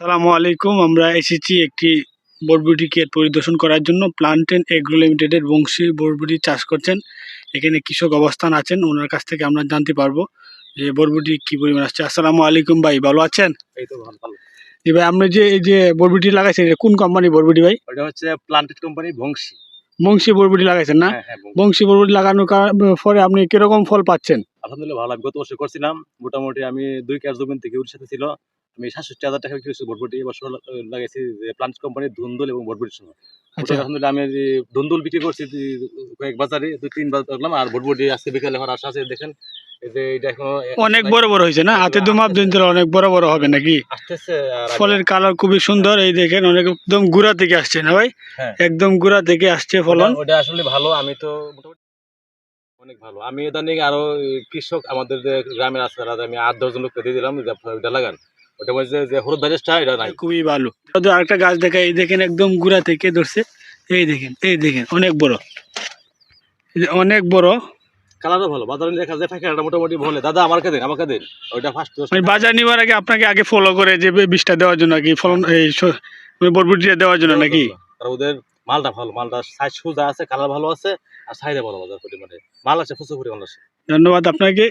সালামু আলাইকুম। আমরা এসেছি একটি বরবটি ক্ষেত পরিদর্শন করার জন্য। প্লান্টেন এগ্রো লিমিটেডের বংশী বরবটি চাষ করছেন। এখানে কৃষক অবস্থান আছেন ওনার কাছ থেকে আমরা জানতে পারব যে বরবটি কি পরিমাণ আসছে। আসসালামু আলাইকুম ভাই ভালো আছেন? এই তো ভালো ভালো। জি ভাই আপনি যে এই যে বরবটি লাগাইছেন এটা কোন কোম্পানি বরবটি ভাই? ওটা হচ্ছে প্লান্টেড কোম্পানি বংশী বংশী বরবটি লাগাইছেন না? হ্যাঁ হ্যাঁ বংশী। বংশী বরবটি লাগানোর পরে আপনি কীরকম ফল পাচ্ছেন? আলহামদুলিল্লাহ ভালো। আমি গত বছর করছিলাম। মোটামুটি আমি দুই কাজ জমিন থেকে ওর সাথে ছিল। আমি সাতষট্টি হাজার টাকা বিক্রি এবছর লাগাইছি প্লান্ট কোম্পানির ধুন্দুল এবং আচ্ছা। আলহামদুলিল্লাহ আমি ধুন্দুল বিক্রি করছি কয়েক বাজারে দুই তিন বাজার করলাম আর বিকালে হওয়ার আশা আছে দেখেন। এটা অনেক বড় বড় হয়েছে না? হাতে দু মাপ দিন অনেক বড় বড় হবে নাকি? ফলের কালার খুবই সুন্দর এই দেখেন অনেক একদম গুড়া থেকে আসছে না ভাই? হ্যাঁ। একদম গুড়া থেকে আসছে ফলন। ওটা- আসলে ভালো আমি তো মোটামুটি অনেক ভালো। আমি ইদানিং আরও কৃষক আমাদের গ্রামের আছে আমি আট দশজন লোককে দিয়ে দিলাম লাগান। ওটা মধ্যে যে হলুদ ভাইরাসটা এটা নাই। খুবই ভালো। আরেকটা গাছ দেখা এই দেখেন একদম গুড়া থেকে ধরছে। এই দেখেন এই দেখেন অনেক বড়। অনেক বড়। কালারও ভালো বাজারে দেখা যায় ফাঁকা মোটামুটি ভালো। দাদা আমার কাছে আমাকে দিন। ওইটা ফার্স্ট মানে বাজার নিবার আগে আপনাকে আগে ফলো করে যে বিষটা দেওয়ার জন্য কি ফলন এই বরবটিটা দেওয়ার জন্য নাকি? আর ওদের মালটা ভালো মালটা সাইজ সুজা আছে কালার ভালো আছে আর সাইজে ভালো বাজার পরিমাণে। মাল আছে প্রচুর পরিমাণ আছে। ধন্যবাদ আপনাকে।